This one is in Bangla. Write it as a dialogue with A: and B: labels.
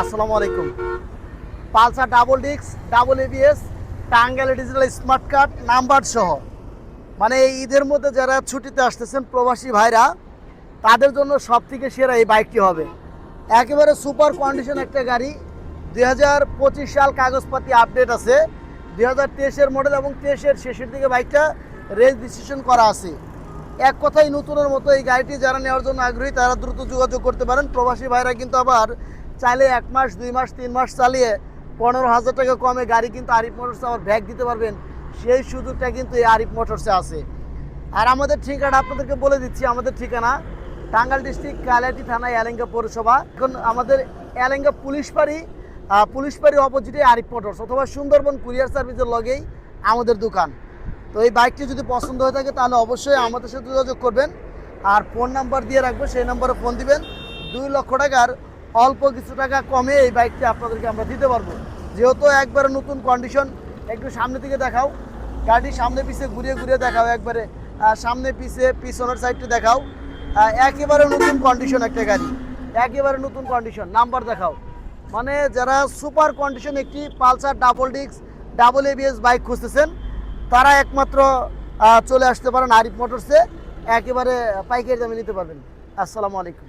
A: আসসালামু আলাইকুম। পালসার ডাবল ডিক্স double ABS Tangail digital smart card, number সহ। মানে এই ঈদের মধ্যে যারা ছুটিতে আসতেছেন প্রবাসী ভাইরা, তাদের জন্য সব থেকে সেরা এই বাইকটি হবে। একেবারে সুপার কন্ডিশন একটা গাড়ি। দুই হাজার পঁচিশ সাল কাগজপাতি আপডেট আছে। দুই হাজার মডেল এবং তেইশের শেষের দিকে বাইকটা রেজিস্ট্রেশন করা আছে। এক কথাই নতুনের মতো এই গাড়িটি যারা নেওয়ার জন্য আগ্রহী, তারা দ্রুত যোগাযোগ করতে পারেন। প্রবাসী ভাইরা কিন্তু আবার চাইলে এক মাস, দুই মাস, তিন মাস চালিয়ে পনেরো হাজার টাকা কমে গাড়ি কিন্তু আরিফ মোটরসে আবার ব্যাগ দিতে পারবেন। সেই সুযোগটা কিন্তু এই আরিফ মোটরসে আছে। আর আমাদের ঠিকানা আপনাদেরকে বলে দিচ্ছি, আমাদের ঠিকানা টাঙ্গাল ডিস্ট্রিক্ট, কালিয়াটি থানা, এলেঙ্গা পৌরসভা। এখন আমাদের এলেঙ্গা পুলিশ পাড়ি পুলিশ পাড়ি অপোজিটে আরিফ মোটরস, অথবা সুন্দরবন কুরিয়ার সার্ভিসের লগেই আমাদের দোকান। তো এই বাইকটি যদি পছন্দ হয়ে থাকে তাহলে অবশ্যই আমাদের সাথে যোগাযোগ করবেন। আর ফোন নাম্বার দিয়ে রাখব, সেই নাম্বারে ফোন দিবেন। দুই লক্ষ টাকার অল্প কিছু টাকা কমে এই বাইকটি আপনাদেরকে আমরা দিতে পারব। যেহেতু একবারে নতুন কন্ডিশন একটু সামনে থেকে দেখাও। গাড়ি সামনে পিছে ঘুরিয়ে ঘুরিয়ে দেখাও একবারে। সামনে পিছে পিছনের সাইডটি দেখাও। একেবারে নতুন কন্ডিশন একটা গাড়ি। একেবারে নতুন কন্ডিশন নাম্বার দেখাও। মানে যারা সুপার কন্ডিশন একটি Pulsar double disc double ABS bike খুঁজতেছেন, তারা একমাত্র চলে আসতে পারেন আরিফ মোটরসে। একেবারে পাইকারি দামে নিতে পারবেন। আসসালামু আলাইকুম।